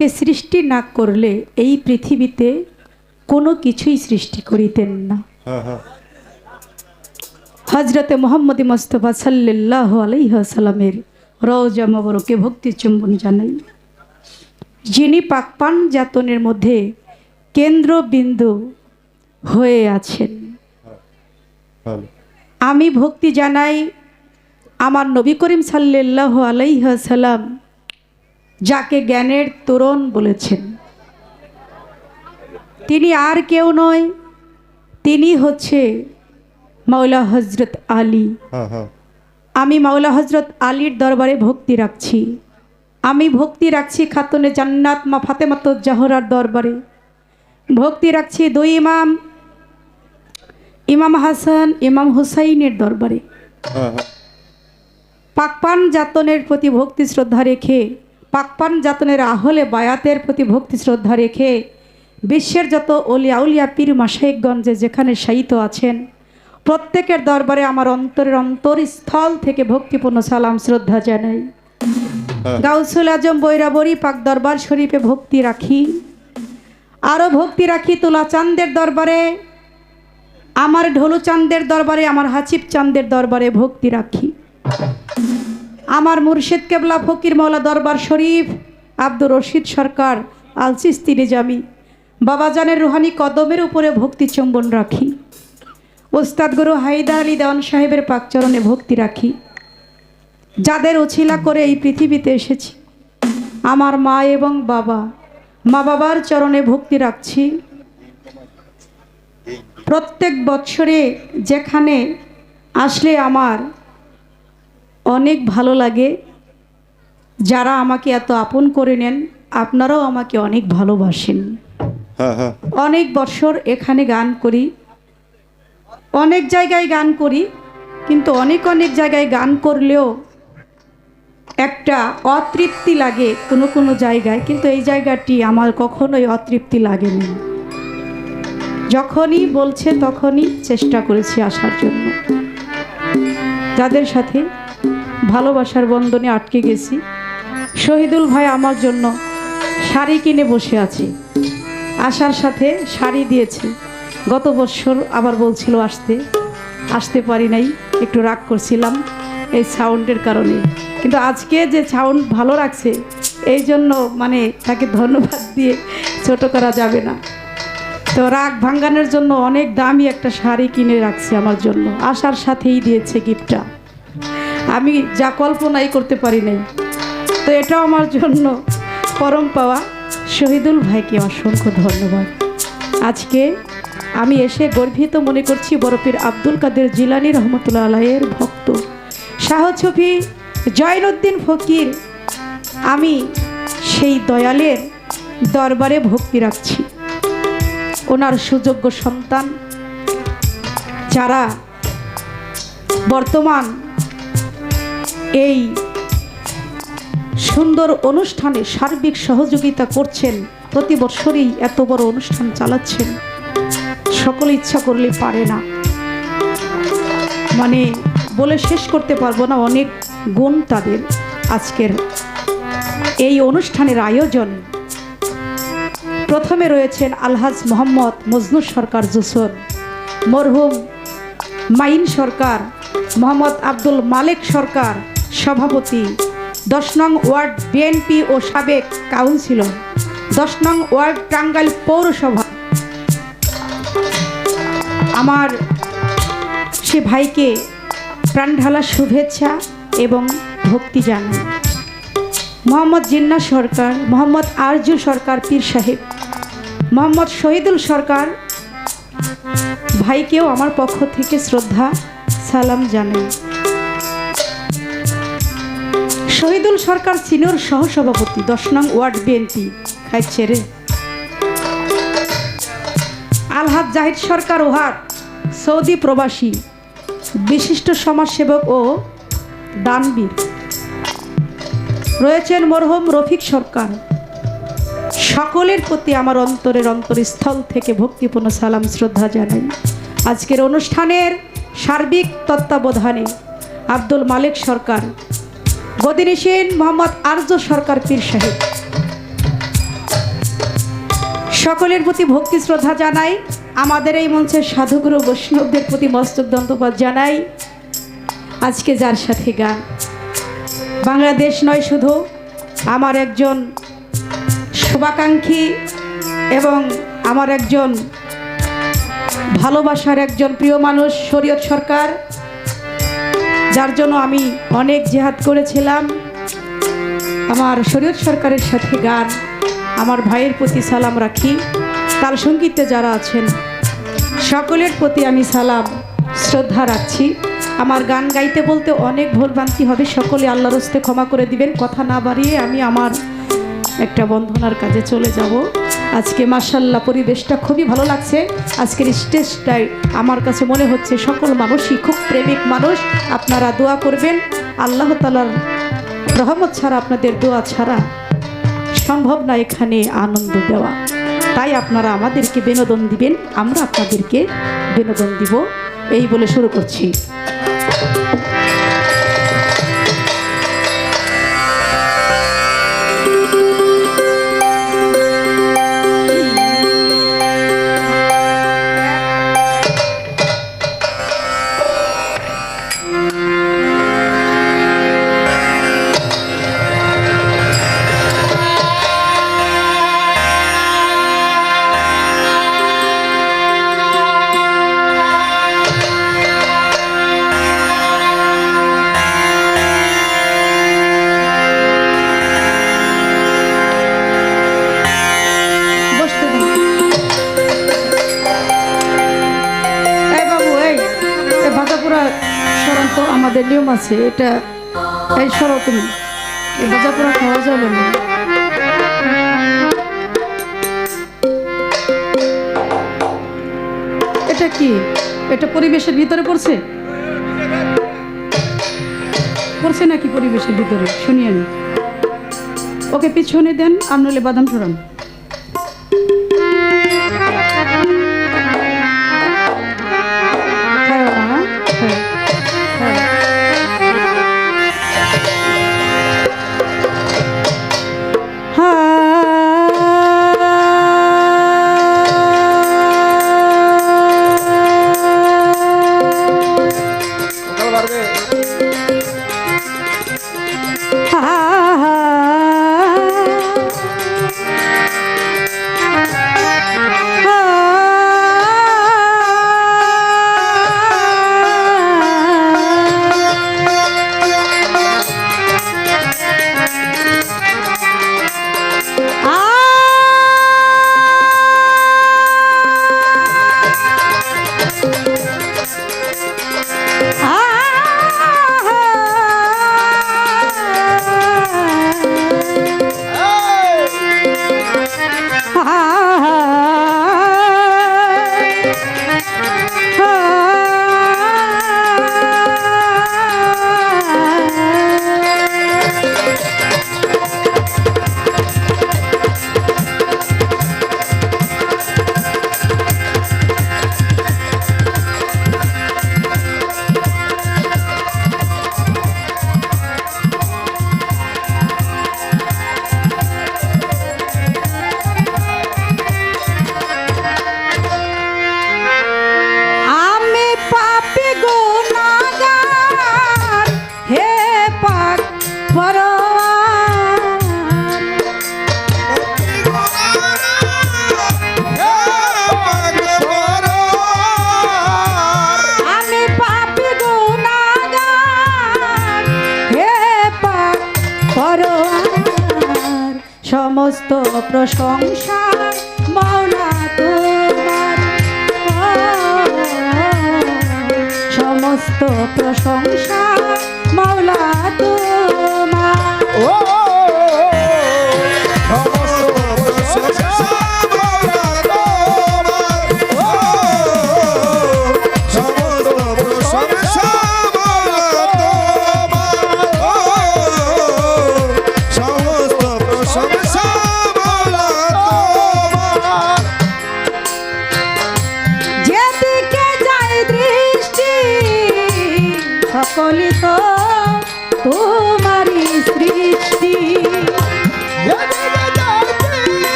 কে সৃষ্টি না করলে এই পৃথিবীতে কোনো কিছুই সৃষ্টি করিতেন না। হ্যাঁ হ্যাঁ। হজরতে মোহাম্মদ মোস্তফা সাল্লাহ আলাইসালামের রওজা মবরকে ভক্তি চুম্বন জানাই। যিনি পাকপান যাতনের মধ্যে কেন্দ্রবিন্দু হয়ে আছেন। আমি ভক্তি জানাই আমার নবী করিম সাল্লাহ আলাইসাল্লাম যাকে জ্ঞানের তোরণ বলেছেন। তিনি আর কেউ নয় তিনি হচ্ছে মাওলা হজরত আলী। হ্যাঁ হ্যাঁ। আমি মাওলা হজরত আলীর দরবারে ভক্তি রাখছি। আমি ভক্তি রাখছি খাতুনে জান্নাত মা ফাতেমাত জাহরার দরবারে। ভক্তি রাখছি দুই ইমাম ইমাম হাসান ইমাম হুসাইনের দরবারে। হ্যাঁ পাকপান যাতনের প্রতি ভক্তি শ্রদ্ধা রেখে পাকপান যাতনের আহলে বায়াতের প্রতি ভক্তি শ্রদ্ধা রেখে বিশ্বের যত অলিয়া উলিয়া পীর মাসাইকগঞ্জে যেখানে শায়িত আছেন প্রত্যেকের দরবারে আমার অন্তরের অন্তরস্থল থেকে ভক্তিপূর্ণ সালাম শ্রদ্ধা জানাই। হ্যাঁ। গাউসুল আজম বৈরাবরী পাক দরবার শরীফে ভক্তি রাখি। আরও ভক্তি রাখি তুলা চাঁদের দরবারে আমার ঢোলু চাঁদের দরবারে আমার হাসিব চাঁদের দরবারে ভক্তি রাখি। আমার মুর্শিদ কেবলা ফকির মৌলা দরবার শরীফ, আব্দুর রশিদ সরকার আলচিস্তি নিজামি। বাবাজানের রুহানি কদমের উপরে ভক্তি চুম্বন রাখি। ওস্তাদ গুরু হাইদার আলী দেওয়ান সাহেবের পাকচরণে ভক্তি রাখি। যাদের উছিলা করে এই পৃথিবীতে এসেছি, আমার মা এবং বাবা, মা বাবার চরণে ভক্তি রাখছি। প্রত্যেক বৎসরে যেখানে আসলে আমার অনেক ভালো লাগে। যারা আমাকে এত আপন করে নেন আপনারাও আমাকে অনেক ভালোবাসেন। হ্যাঁ হ্যাঁ। অনেক বছর এখানে গান করি। অনেক জায়গায় গান করি কিন্তু অনেক অনেক জায়গায় গান করলেও একটা অতৃপ্তি লাগে কোনো কোনো জায়গায়। কিন্তু এই জায়গাটি আমার কখনোই অতৃপ্তি লাগেনি। যখনই বলছে তখনই চেষ্টা করেছি আসার জন্য। যাদের সাথে ভালোবাসার বন্ধনে আটকে গেছি। শহীদুল ভাই আমার জন্য শাড়ি কিনে বসে আছে। আসার সাথে শাড়ি দিয়েছে। গত বছর আবার বলছিল আসতে। আসতে পারি নাই, একটু রাগ করছিলাম এই সাউন্ডের কারণে। কিন্তু আজকে যে সাউন্ড ভালো রাখছে এই জন্য মানে তাকে ধন্যবাদ দিয়ে ছোট করা যাবে না। তো রাগ ভাঙ্গানোর জন্য অনেক দামি একটা শাড়ি কিনে রাখছে আমার জন্য। আসার সাথেই দিয়েছে গিফটটা আমি যা কল্পনাই করতে পারি নাই। তো এটাও আমার জন্য পরম পাওয়া। শহীদুল ভাইকে অসংখ্য ধন্যবাদ। আজকে আমি এসে গর্বিত মনে করছি বরফের আব্দুল কাদের জিলানি রহমতুল্লাহ আলাইয়ের ভক্ত। শাহ ছবি জয়নুদ্দিন ফকির। আমি সেই দয়ালের দরবারে ভক্তি রাখছি। ওনার সুযোগ্য সন্তান যারা বর্তমান এই সুন্দর অনুষ্ঠানে সার্বিক সহযোগিতা করছেন, প্রতি বছরই এত বড় অনুষ্ঠান চালাচ্ছেন। সকলে ইচ্ছা করলে পারে না। মানে বলে শেষ করতে পারব না, অনেক গুণ তাদের। আজকের এই অনুষ্ঠানের আয়োজন। প্রথমে রয়েছেন আলহাজ মোহাম্মদ মজনু সরকার জুসন, মরহুম মাইন সরকার মোহাম্মদ আব্দুল মালেক সরকার সভাপতি। দশ নং ওয়ার্ড বিএনপি ও সাবেক কাউন্সিলর। দশ নং ওয়ার্ড টাঙ্গাইল পৌরসভা। আমার সে ভাইকে প্রাণ প্রাণঢালা শুভেচ্ছা এবং ভক্তি জানাই। মোহাম্মদ জিন্না সরকার, মোহাম্মদ আরজু সরকার পীর সাহেব, মোহাম্মদ শহীদুল সরকার ভাইকেও আমার পক্ষ থেকে শ্রদ্ধা, সালাম জানাই। শহীদুল সরকার সিনিয়র সহসভাপতি, দশ নং ওয়ার্ড বিএনপি। খাইছে রে। আলহাদ জাহিদ সরকার ওহার, সৌদি প্রবাসী, বিশিষ্ট সমাজসেবক ও দানবীর। রয়েছেন মরহুম রফিক সরকার। সকলের প্রতি আমার অন্তরের অন্তরস্থল থেকে ভক্তিপূর্ণ সালাম, শ্রদ্ধা জানাই। আজকের অনুষ্ঠানের সার্বিক তত্ত্বাবধানে আব্দুল মালিক সরকার গদিনী সেন মোহাম্মদ আরজ সরকার পীর সাহেব। সকলের প্রতি ভক্তি শ্রদ্ধা জানাই, আমাদের এই মঞ্চের সাধুগুরু বৈষ্ণবদের প্রতি মস্তক দন্তপাত জানাই। আজকে যার সাথে গান? বাংলাদেশ নয় শুধু, আমার একজন শুভাকাঙ্ক্ষী এবং আমার একজন ভালোবাসার একজন প্রিয় মানুষ শরীয়ত সরকার। যার জন্য আমি অনেক জেহাদ করেছিলাম। আমার শরীয়ত সরকারের সাথে গান, আমার ভাইয়ের প্রতি সালাম রাখি। তার সঙ্গীতে যারা আছেন, সকলের প্রতি আমি সালাম, শ্রদ্ধা রাখছি। আমার গান গাইতে বলতে অনেক ভুলভ্রান্তি হবে, সকলে আল্লাহর হস্তে ক্ষমা করে দিবেন। কথা না বাড়িয়ে আমি আমার একটা বন্ধনার কাজে চলে যাব। আজকে মার্শাল্লাহ পরিবেশটা খুবই ভালো লাগছে। আজকের স্টেজটাই আমার কাছে মনে হচ্ছে সকল মানুষই খুব প্রেমিক মানুষ। আপনারা দোয়া করবেন। আল্লাহ তালার রহমত ছাড়া আপনাদের দোয়া ছাড়া সম্ভব না এখানে আনন্দ দেওয়া। তাই আপনারা আমাদেরকে বিনোদন দিবেন, আমরা আপনাদেরকে বিনোদন দিব। এই বলে শুরু করছি। আমাদের নিয়ম আছে, এটা এই সরো তুমি। খাওয়া যাবে না। এটা কি? এটা পরিবেশের ভিতরে পড়ছে? পড়ছে নাকি পরিবেশের ভিতরে? শুনি আমি। ওকে পিছনে দেন নইলে বাদাম সরান প্রশংসা মাওলা তোমার সমস্ত প্রশংসা মাওলা তোমার যেদিকে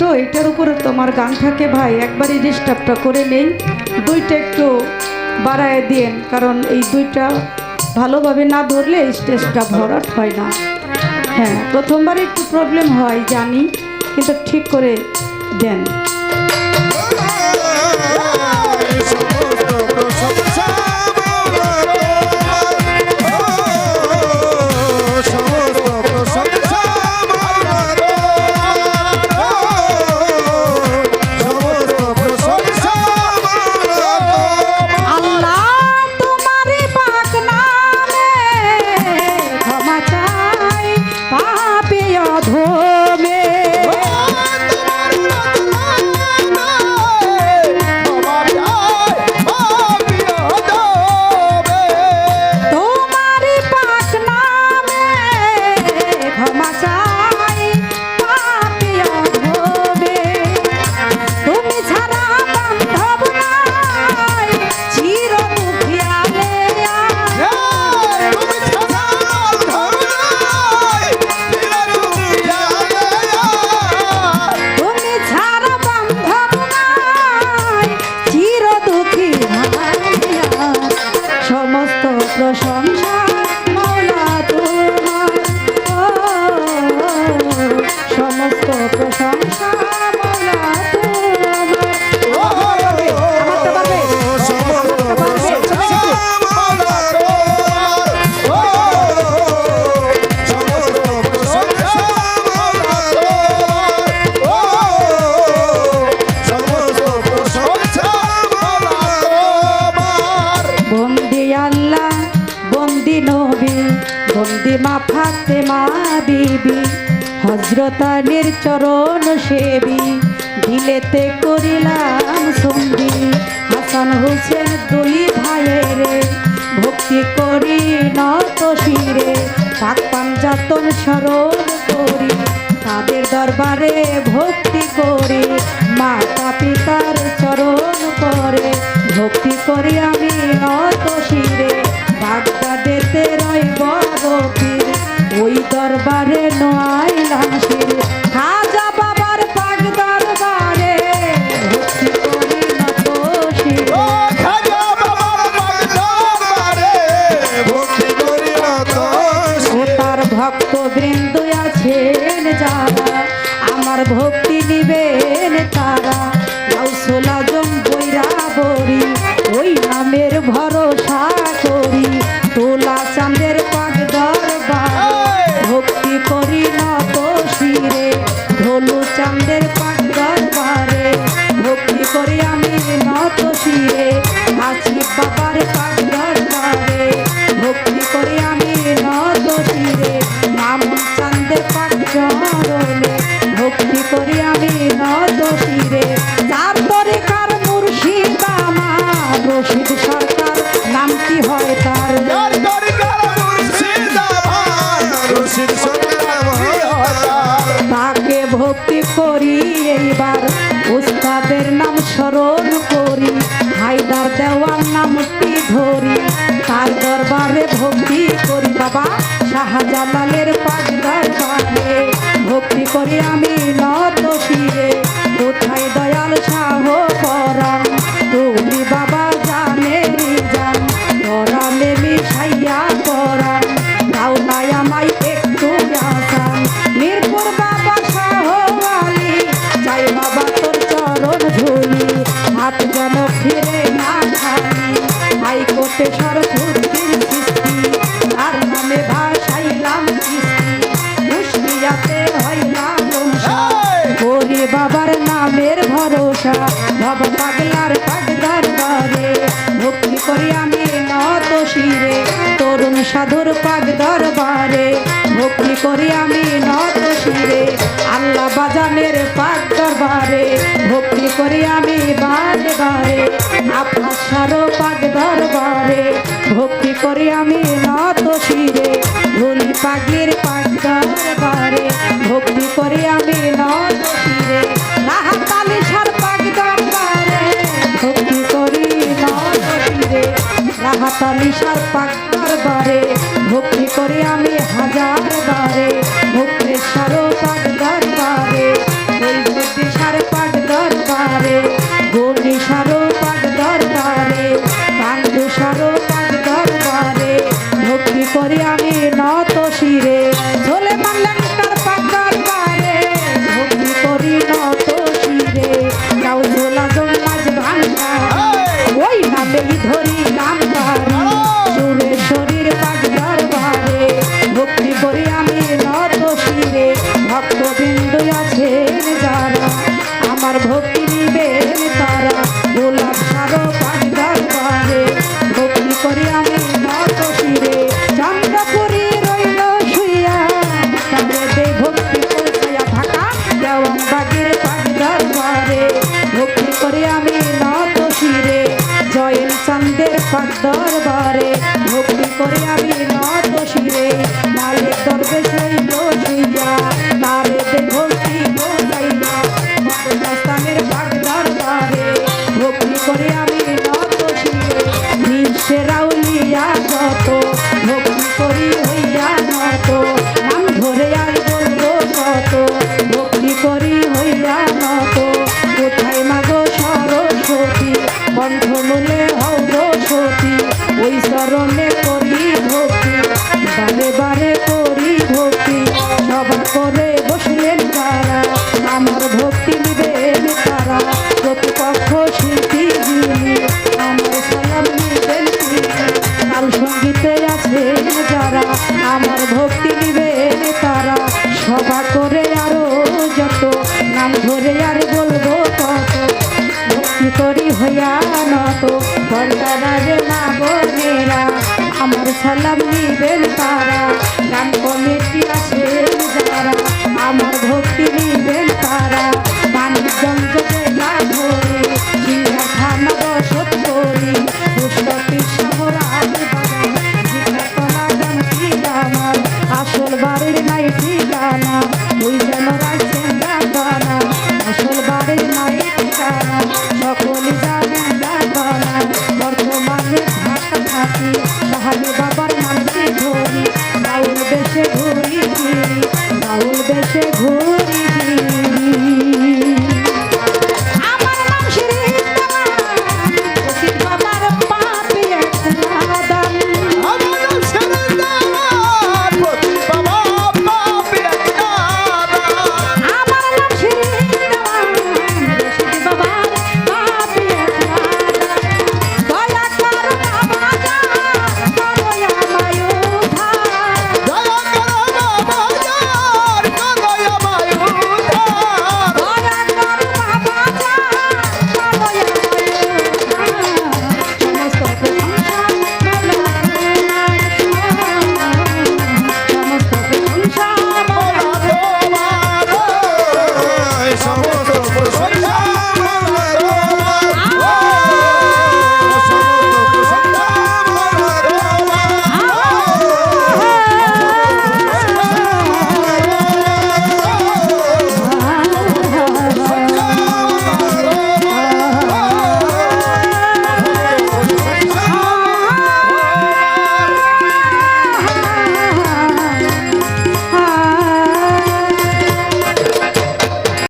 তো এটার উপরে তোমার গান থাকে ভাই। একবারই ডিস্টার্বটা করে নেই। দুইটা একটু বাড়ায় দিন কারণ এই দুইটা ভালোভাবে না ধরলে স্টেজটা ভরাট হয় না। হ্যাঁ প্রথমবারে একটু প্রবলেম হয় জানি, কিন্তু ঠিক করে দেন। চরণ সেবি, ঢিলেতে করিলাম সঙ্গী। হাসান হোসেন দুই ভাইয়ের ভক্তি করি নত শিরে। যাতন স্মরণ করি, তাদের দরবারে ভক্তি করি। মাতা পিতার চরণ করে, ভক্তি করি আমি নত শিরে। বাগদাদেতে রয় বড় ওই দরবারে নয় লাশিরে আমার ভক্তি দিবেন তারা। গাউসলা জানা করি আমি নত শিরে, আল্লাহ বাজানের পাক দরবারে। ভক্তি করি আমি বারে বারে আপনার সারো পাক দরবারে। ভক্তি করি আমি নত শিরে, ধুলি পাগির পাক দরবারে। ধরে আর বলব কত? ভক্তি করি হইয়া নত। বলতারার মা বোনেরা, আমার সালাম নিবেন তারা। গান কমিটি